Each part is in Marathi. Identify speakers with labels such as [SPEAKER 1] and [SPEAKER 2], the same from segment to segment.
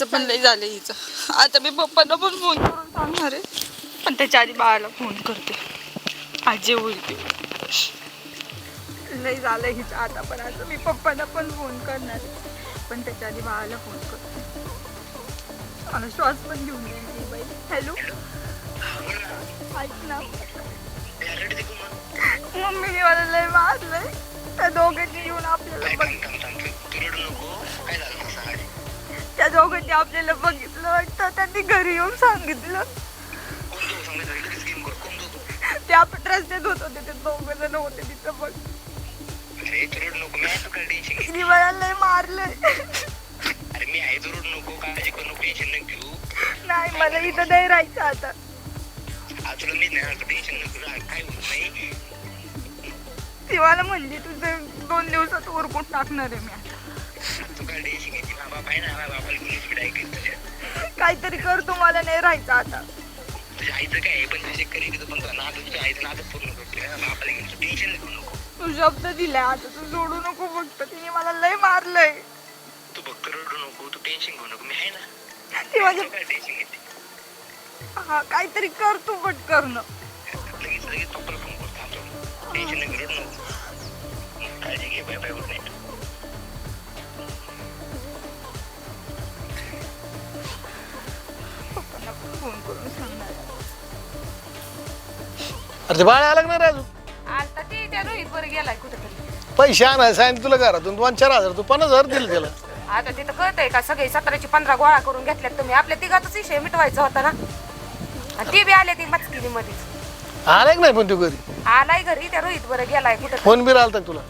[SPEAKER 1] असं पण लई झालं हिचं. आता मी पप्पांना पण फोन करून सांगणार आहे. पण त्याच्या आधी बाळाला फोन करते. आजी होईल ते लई झालं हिचं आता पण आता मी पप्पांना पण फोन करणार आहे. पण त्याच्या आधी बाळाला फोन करते. मला श्वास पण घेऊन गेली बाई. हॅलो ऐक ना. मम्मीने मला लय मारलंय त्या दोघांनी येऊन आपल्याला बघ. त्या दोघांनी आपल्याला बघितलं वाटतं. त्यांनी घरी येऊन सांगितलं. ते आपण रस्त्यात होत होते. ते दोघ जण होते तिथं पण तिने लय मारलंय.
[SPEAKER 2] अरे मी नको काळजी करू नको घेऊ
[SPEAKER 1] नाही मला इथं नाही राहायचं आता.
[SPEAKER 2] मी नाही काय नाही
[SPEAKER 1] ती मला म्हणली तुझं दोन दिवसात ओरकून टाकणार आहे मी काहीतरी कर तू मला नाही राहायचं आता.
[SPEAKER 2] तुझ्या आईचं काय आहे पण तुझे करी पण तुझा नाद आईचं पूर्ण करतोय घेऊन तू टेन्शन नको नको
[SPEAKER 1] तू शब्द दिलाय आता तू सोडू नको फक्त. तिने मला लय मारलंय.
[SPEAKER 2] तू फक्त रडू नको तू टेन्शन घेऊ नको मी आहे ना
[SPEAKER 1] ती माझ्या
[SPEAKER 2] काय टेन्शन घेते
[SPEAKER 1] हा काहीतरी कर तू पट करणं
[SPEAKER 2] लगेच लगेच पप्पाला फोन करतो आमच्या टेन्शन नको रडू नको. काळजी घे bye bye good night
[SPEAKER 1] phone करून सांगणार
[SPEAKER 3] अरे ते बाळ आलं नाही रे अजून?
[SPEAKER 4] आता ते त्या रोहित वर गेलाय कुठेतरी.
[SPEAKER 3] पैसे आणायला सांगितलं तुला घरातून दोन चार हजार तू पन्नास हजार दिले त्याला.
[SPEAKER 4] आता तिथं कळतंय का सगळे सतराची पंधरा गोळा करून घेतल्यात तुम्ही. आपल्या तिघातच विषय मिटवायचा होता ना. आणि ती बी आले ती मचकिनी मध्येच
[SPEAKER 3] आलाय का नाही पण तू घरी?
[SPEAKER 4] आलाय घरी त्या रोहित वर गेलाय कुठं
[SPEAKER 3] फोन बी आलता का तुला?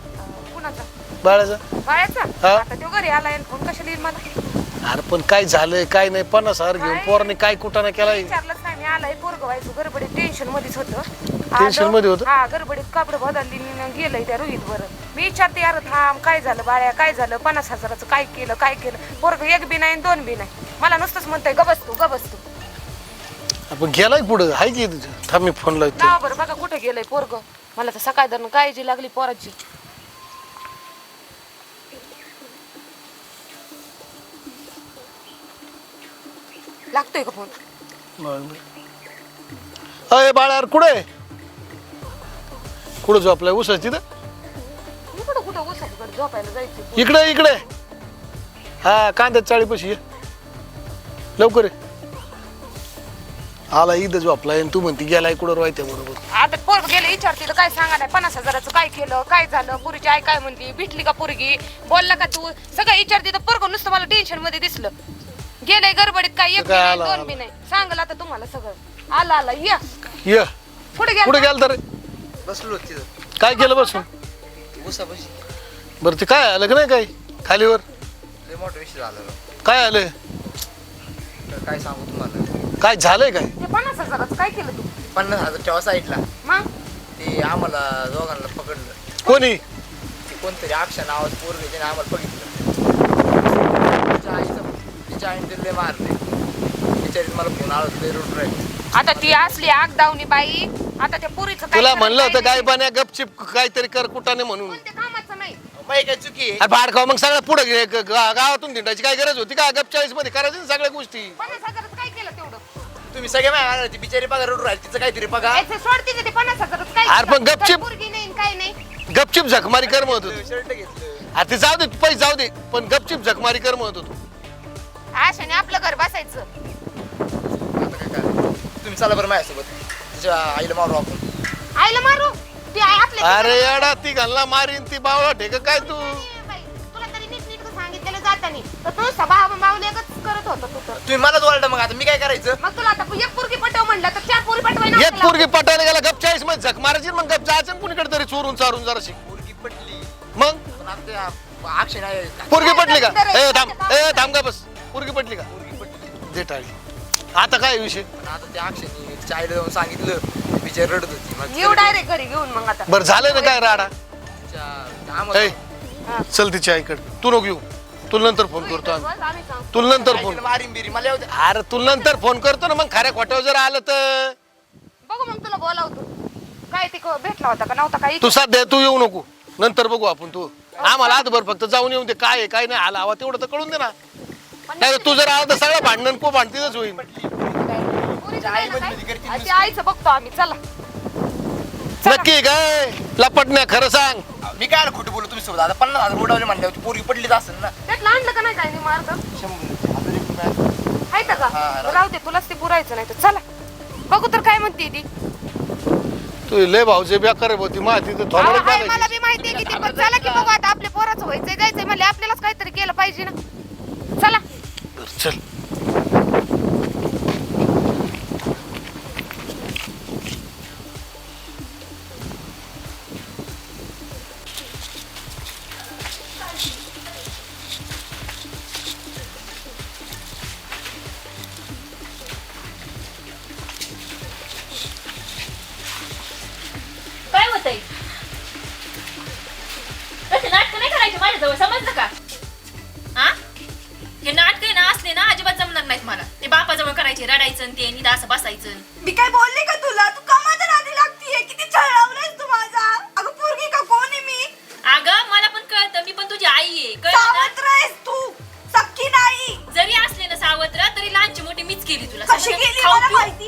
[SPEAKER 4] कुणाचा?
[SPEAKER 3] बाळाचा?
[SPEAKER 4] बाळ्याचा
[SPEAKER 3] हा.
[SPEAKER 4] आता तो घरी आलाय आणि फोन कशाला येईल मला?
[SPEAKER 3] अरे पण काय झालंय काय नाही पन्नास हजार घेऊन? पोराने काय कुठाना केलाय?
[SPEAKER 4] विचारलंच नाही मी आलाय पोरग व्हायचो गडबडीत टेन्शन मध्येच होतं.
[SPEAKER 3] Tension
[SPEAKER 4] आलो,
[SPEAKER 3] मध्ये होतं?
[SPEAKER 4] हा गडबडीत कापड बदलली आणि गेलंय त्या रोहित वर मी विचारते यार थांब काय झालं बाळ्या काय झालं? पन्नास हजाराचं काय केलं काय केलं? पोरग एक बी नाही आणि दोन बी नाही. मला नुसतंच म्हणतंय गबस तू गबस तू.
[SPEAKER 3] आपण गेलाय पुढं हाय की तुझं थांब मी फोन लावतो.
[SPEAKER 4] लावा बरं बघा कुठे गेलंय पोरग. मला तर सकाळ धरण काळजी लागली पोराची. लागतोय का फोन.
[SPEAKER 3] अरे कुठे कुठं झोपलाय? उसाच तिथं?
[SPEAKER 4] मी कुठं कुठं उसाकडे झोपायला जायचं
[SPEAKER 3] इकडे इकडे. हा कांद्यात चाळीपाशी ये. लवकर ये. आला इथं झोपलाय आणि तू म्हणती गेलाय कुठं राहत्या बरोबर?
[SPEAKER 4] आता पोरग गेलं विचारते तर काय सांगा नाही पन्नास हजाराचं काय केलं? काय झालं? पुरीची आई काय म्हणली? भेटली का पोरगी? बोलला का तू? सगळं विचारते तर पोरग नुसतं मला टेन्शनमध्ये दिसलं. गेलंय गडबडीत काय? एक बी
[SPEAKER 3] काय
[SPEAKER 4] नाही
[SPEAKER 3] आला,
[SPEAKER 4] दोन
[SPEAKER 3] आला.
[SPEAKER 4] बी नाही. सांगल आता तुम्हाला सगळं. आला आला. या.
[SPEAKER 3] ये.
[SPEAKER 4] पुढे गेला
[SPEAKER 3] कुठे गेल तर
[SPEAKER 5] बसलो तिथं.
[SPEAKER 3] काय केलं बसून?
[SPEAKER 5] उसापाशी
[SPEAKER 3] बरं ते काय आलं का नाही काय खालीवर?
[SPEAKER 5] लय मोठा विषय झाला राव.
[SPEAKER 3] काय आलं?
[SPEAKER 5] तर काय सांगू तुम्हाला?
[SPEAKER 3] काय झालंय काय?
[SPEAKER 4] ते पन्नास हजाराचं काय केलं तू?
[SPEAKER 5] पन्नास हजार ठेवा साईडला.
[SPEAKER 4] मग?
[SPEAKER 5] ते आम्हाला दोघांना पकडलं.
[SPEAKER 3] कोणी?
[SPEAKER 5] ते कोणतरी अक्षा नावाचं पोरग त्याने आम्हाला बघितलं आईचं तिच्या आईने ते लय मारले. बिचारीत मला फोन आला लय रोड राहील.
[SPEAKER 4] आता ती असली आग दावणी बाई आता त्या पुरीचं
[SPEAKER 3] तुला म्हणलं होतं
[SPEAKER 4] काय
[SPEAKER 3] बन्या गपचिप काहीतरी कर कुठाने म्हणून.
[SPEAKER 4] कामाचं नाही.
[SPEAKER 5] माही काय चुकी आहे?
[SPEAKER 3] अरे भाड खाऊ मग सगळं पुढे घे ग- गा- गावातून धिंडायची काय गरज होती का? गप चाळीसमध्ये करायचं ना सगळ्या गोष्टी.
[SPEAKER 4] पन्नास हजाराचं काय केलं तेवढं?
[SPEAKER 5] तुम्ही सगळे मागे ती बिचारी बघा रोड राहील तिचं काहीतरी बघा
[SPEAKER 4] याचं सोड तिचं ते पन्नास हजाराचं काय
[SPEAKER 3] अरे पण
[SPEAKER 4] केलं?
[SPEAKER 3] गपचीप-
[SPEAKER 4] पोरगी नाही काय नाही.
[SPEAKER 3] गपचिप झकमारी कर म्हणत होतो.
[SPEAKER 5] शर्ट घेतलं.
[SPEAKER 3] अरे ते जाऊ दे पैसे जाऊ दे पण गपचिप झकमारी कर म्हणत होतो.
[SPEAKER 4] आशाने आपलं घर बसायचं.
[SPEAKER 5] आता काय करायचं तुम्ही चला बरं माझ्यासोबत. तिच्या आईला मारू आपण.
[SPEAKER 4] आईला मारू? ती आई आपल्या
[SPEAKER 3] अरे येडा ती घालला मारीन ती बावळा ठेक काय तू?
[SPEAKER 4] बाई, तुला तरी नीट नीट सांगितलेलं जातानी. तर तू सभा बावलेगच करत होता तू तर.
[SPEAKER 5] तुम्ही मला ओरडा मग आता मी काय करायचं?
[SPEAKER 4] मग तुला आता एक पोरगी पटव म्हणलं तर चार पोरी पटवाय
[SPEAKER 3] एक पोरगी पटायला गेला गप चाळीसमध्ये झक मारायची मग गप जायचं कुणीकडे तरी चोरून चारून जराशी.
[SPEAKER 5] पोरगी पटली.
[SPEAKER 3] मग?
[SPEAKER 5] पण आता त्या अक्षय नाही.
[SPEAKER 3] पोरगी पटली का? ए थांब
[SPEAKER 4] काम
[SPEAKER 3] ए थांब का बस. पोरगी पटली का? दे टाळी आता काय विषय?
[SPEAKER 5] पण आता त्या अक्षयने तिच्या आईला जाऊन सांगितलं बिचारी रडत होती. मग
[SPEAKER 4] येऊ डायरेक्ट घरी घेऊन मग आता.
[SPEAKER 3] बरं झालं ना काय राडा?
[SPEAKER 5] तिच्या-
[SPEAKER 3] ए चल तिच्या आईकडे तू नको येऊ. तुला नंतर फोन करतो आम्ही.
[SPEAKER 4] बस, आम्ही सांगतो.
[SPEAKER 3] तुला नंतर फोन.
[SPEAKER 5] बिरी मला येऊ द्या.
[SPEAKER 3] अरे तुला नंतर फोन करतो ना मग खऱ्या खोट्यावर जर आलं तर.
[SPEAKER 4] बघू मग तुला बोलावतो. काय ते क- भेटला होता का नव्हता काही?
[SPEAKER 3] तू सध्या तू येऊ नको. नंतर बघू आपण तू. आम्हाला आजभर फक्त जाऊन येऊन दे. काय आहे काय नाही आला हवा तेवढं तर कळून दे ना. नाही तू जर आला तर सगळं भांडण को भांडतीच होईल.
[SPEAKER 4] पोरीचं ना काय? ते आईचं बघतो आम्ही चला.
[SPEAKER 3] नक्की काय लपट नाही खरं सांग.
[SPEAKER 5] मी काय खोटं बोलू तुम्ही सोबत? आता पन्नास हजार उडवले म्हणल्यावर पोरगी पडलीच असेल ना.
[SPEAKER 4] त्यातलं आणलं का नाही काय नाही मार्ग?
[SPEAKER 5] शंभर हजार एक रुपये. असतील.
[SPEAKER 4] आहे का?
[SPEAKER 5] हा, राहू
[SPEAKER 4] राहू दे तुलाच ते पुरायचं नाही तर चला. बघू तर काय म्हणते ती.
[SPEAKER 3] तू लय भाऊचे बेकार होती माहिती तर
[SPEAKER 4] अहो,
[SPEAKER 3] थोडं
[SPEAKER 4] हाय, मला बी की ती पण चला की बघू आता आपल्या पोराचं व्हायचंय जायचंय म्हणजे आपल्यालाच काहीतरी केलं पाहिजे ना. चला.
[SPEAKER 3] चल.
[SPEAKER 6] काय होतंय? तसे नाटक नाही करायचे माझ्याजवळ समजलं का? नाहीत मला. ते बापाजवळ करायचे रडायचं आणि ते निदा असं बसायचं.
[SPEAKER 1] मी काय बोलले का तुला? तू का माझ्या नादी लागतीये. किती छळवलंयस तू माझा? अगं पोरगी का? कोण आहे मी?
[SPEAKER 6] अगं मला पण कळतं. मी पण तुझी आई आहे. कळतं ना?
[SPEAKER 1] सावत्र आहेस तू. सक्की नाही.
[SPEAKER 6] जरी असले ना सावत्र तरी लहानची मोठी मीच केली तुला.
[SPEAKER 1] कशी
[SPEAKER 6] समजलं?
[SPEAKER 1] गेली
[SPEAKER 6] खाऊ
[SPEAKER 1] मला
[SPEAKER 6] पिऊ-
[SPEAKER 1] माहितीये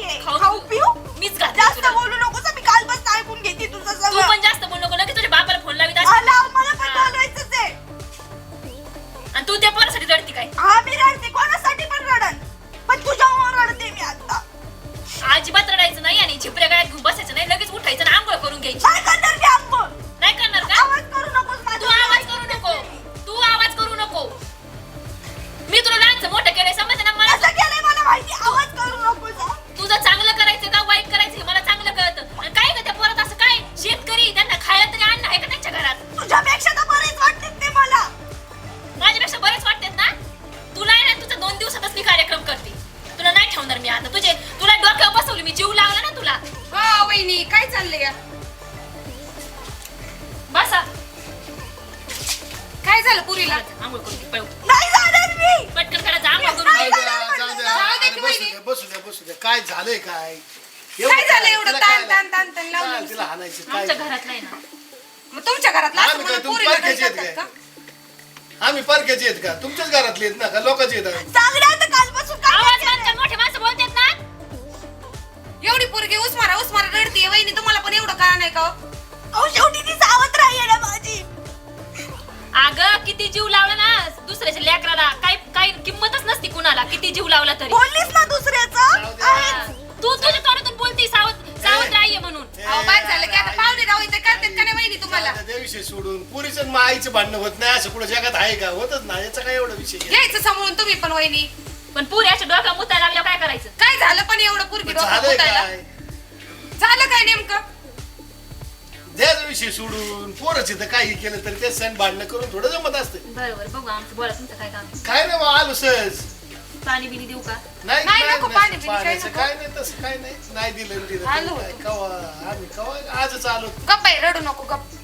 [SPEAKER 6] नाही
[SPEAKER 1] जाणार मी
[SPEAKER 4] दे
[SPEAKER 3] बसू द्या बसू द्या काय झालंय काय
[SPEAKER 4] काय झालं एवढं ताण ताण ताण ताण लावलं
[SPEAKER 3] तिला हाणायचं काय
[SPEAKER 6] आमच्या घरात नाही ना
[SPEAKER 4] मग तुमच्या घरातलं
[SPEAKER 3] आम्ही काय
[SPEAKER 4] पोरीला
[SPEAKER 3] आहेत
[SPEAKER 4] का?
[SPEAKER 3] आम्ही परक्याचे आहेत का तुमच्याच घरातले आहेत ना का लोकांचे आहेत आम्ही?
[SPEAKER 1] चांगलं कालपासून काय
[SPEAKER 6] आवाज मोठे माणसं बोलतात ना
[SPEAKER 4] एवढी पोरगी उस्मारा उस्मारा रडतीये वहिनी तुम्हाला पण एवढं का नाही का हो?
[SPEAKER 1] अहो शेवटी ती सावत्र आहे ना माझी
[SPEAKER 6] अगं किती जीव लावला ना? दुसऱ्याच्या लेकराला. काय काय किंमतच नसती कुणाला. किती जीव लावला तरी.
[SPEAKER 1] बोललीस ना दुसऱ्याचं?
[SPEAKER 3] जाऊ दे.
[SPEAKER 1] आहेच.
[SPEAKER 6] तू तुझ्या तोंडातून बोलती सावत सावत राहिये म्हणून.
[SPEAKER 4] अहो बाद झालं की आता पाहुणे राहू इथे करतात का नाही वहिनी तुम्हाला?
[SPEAKER 3] त्या विषय सोडून. पुरीचं आईचं भांडणं होत नाही असं कुठं जगात आहे का? होतच ना याचा काय एवढा विषय आहे?
[SPEAKER 4] घ्यायचं समोरून तुम्ही पण वहिनी.
[SPEAKER 6] पण पुरी अशा डोक्या मुतायला लागल्या काय करायचं?
[SPEAKER 4] काय झालं पण एवढं पुरगी डोकं
[SPEAKER 3] झालंय
[SPEAKER 4] फुटायला?
[SPEAKER 3] काय?
[SPEAKER 4] झालं काय नेमकं?
[SPEAKER 3] द्याचा विषय सोडून. पोरच इथं काही केलं तरी ते सण भांडणं करून थोडं जमत असते.
[SPEAKER 6] बरोबर बघू आमचं बोला तुमचं काय काम
[SPEAKER 3] काय नाही बा, आलो सहज.
[SPEAKER 6] पाणी बिनी देऊ का?
[SPEAKER 3] नाही
[SPEAKER 4] नाही,
[SPEAKER 3] काय
[SPEAKER 4] नको
[SPEAKER 3] नाही,
[SPEAKER 4] पाणी बिणी, काही
[SPEAKER 3] पाण्याचं
[SPEAKER 4] नको.
[SPEAKER 3] काय नाही तसं काय नाही. नाही दिलं आणि दिलं.
[SPEAKER 4] आलो
[SPEAKER 3] तरी काय
[SPEAKER 4] होतो.
[SPEAKER 3] कवा आम्ही कवा आजच आलो.
[SPEAKER 4] गप्प आहे रडू नको गप्प.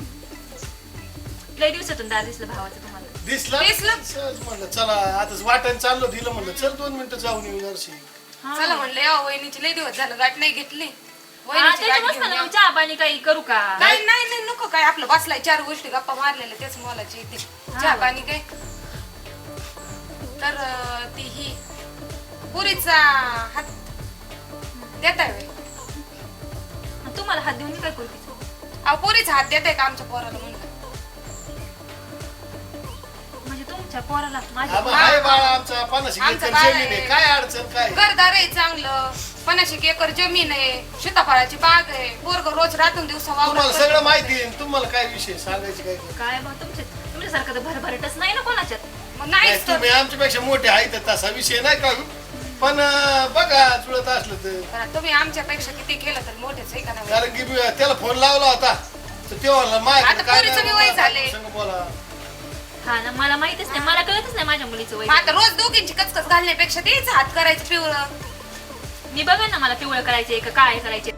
[SPEAKER 6] लय दिवसातून दार दिसलं भावाचं तुम्हाला.
[SPEAKER 3] दिसला?
[SPEAKER 4] दिसलं?
[SPEAKER 3] सहज म्हणलं चला आता वाटायला चाललो दिलं म्हणलं चल दोन मिनिटं जाऊन येऊ जरशी
[SPEAKER 4] चला म्हणलं या वहिनीची लय दिवस झालं गाठ नाही घेतली.
[SPEAKER 6] हा,
[SPEAKER 4] वहिनीची गाठ
[SPEAKER 6] त्याच्यामुळेच
[SPEAKER 4] घेऊन
[SPEAKER 6] म्हणलं
[SPEAKER 4] या.
[SPEAKER 6] मग चहा पाणी काही करू का?
[SPEAKER 4] नाही नाही नाही नको काय आपलं बसलाय चार गोष्टी गप्पा मारलेल्या तेच मोलाची ती. चहा पाणी काय? तर अं, ती ही पुरीचा हात देत आहे
[SPEAKER 6] आणि तुम्हाला हात देऊन मी काय करू तिचं?
[SPEAKER 4] अहो पुरीचा हात देत आहे का आमच्या पोराला म्हणलं
[SPEAKER 6] म्हणजे तुमच्या पोराला माझ्या
[SPEAKER 3] बाळा आमचा पन्नास
[SPEAKER 4] आमचं
[SPEAKER 3] एकर
[SPEAKER 4] बाळ
[SPEAKER 3] जमीन आहे.
[SPEAKER 4] आहे.
[SPEAKER 3] काय अडचण काय?
[SPEAKER 4] घरदार आहे चांगलं. पन्नास एक एकर जमीन आहे सीताफळाची बाग आहे पोरग रोज रातून दिवसा
[SPEAKER 3] तुम्हाला
[SPEAKER 4] वावरात
[SPEAKER 3] सगळं. माहिती आहे तुम्हाला काय विषय सांगायचे काय काय?
[SPEAKER 6] तुमच्या तुमच्यासारखं तर भरभरटच नाही ना कोणाच्यात?
[SPEAKER 4] मग
[SPEAKER 3] नाही
[SPEAKER 4] नाहीच तर.
[SPEAKER 3] तुम्ही आमच्यापेक्षा मोठे आहे तर तसा विषय नाही का? पण अं, बघा जुळत असलं तर.
[SPEAKER 4] पण तुम्ही आमच्यापेक्षा किती केलं तर मोठेच आहे का नाही?
[SPEAKER 3] कारण की मी त्याला फोन लावला होता. तर तेव्हा माझ्याकडे
[SPEAKER 4] आता
[SPEAKER 3] काय
[SPEAKER 4] पोरीचं बी वय.
[SPEAKER 3] संग बोला.
[SPEAKER 6] हा ना मला माहितीच नाही मला कळतच नाही माझ्या मुलीचं वय.
[SPEAKER 4] मग आता रोज दोघींची कचकच घालण्यापेक्षा तेच हात करायचं पिवळं.
[SPEAKER 6] मी बघा ना मला पिवळं करायचे का काय करायचे